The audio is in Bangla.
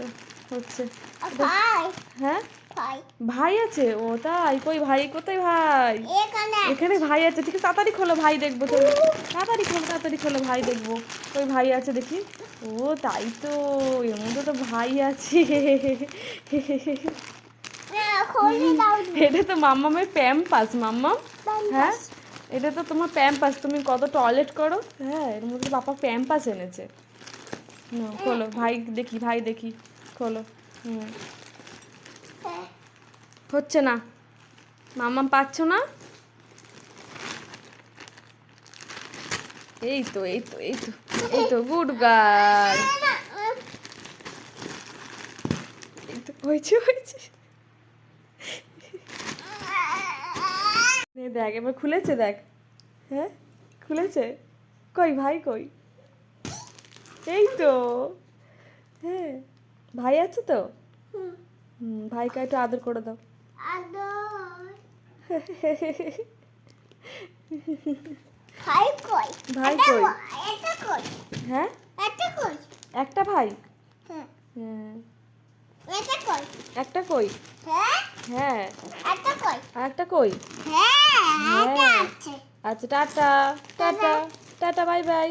তো হচ্ছে। ভাই? হ্যাঁ? ভাই। আছে? ও তাই কই ভাই? কোথায় ভাই? এখানে ভাই আছে। ঠিক আছে তাড়াতাড়ি খোলো ভাই দেখব তো তাড়াতাড়ি খোলো তাড়াতাড়ি খোলো ভাই দেখব। ওই ভাই আছে দেখি? ও তাই তো মধ্যে তো ভাই আছে। এটা তো মাম্মামের প্যাম্পাস মাম্মাম। হ্যাঁ? এটা তো তোমার প্যাম্পাস তুমি কত টয়লেট করো? হ্যাঁ এর মধ্যে বাবা প্যাম্পাস এনেছে। খোলো, ভাই দেখি ভাই দেখি, খোলো, হুম। হচ্ছে না। মাম্মাম পাচ্ছ না? এই তো এই তো এই তো এই তো, গুড গার্ল। এই তো, হয়েছে হয়েছে। দেখ, এবার খুলেছে, দেখ। হ্যাঁ খুলেছে? কই, ভাই কই? এই তো। হ্যাঁ। ভাই আছে তো? হুম। ভাইকে একটু আদর করে দাও। ভাই কই? ভাই কই? হ্যাঁ? একটা ভাই? হ্যাঁ। হ্যাঁ। কই? একটা কই? হ্যাঁ? হ্যাঁ। কই? আর একটা কই? হ্যাঁ হ্যাঁ। আচ্ছা tata. Tata. Tata. Bye bye.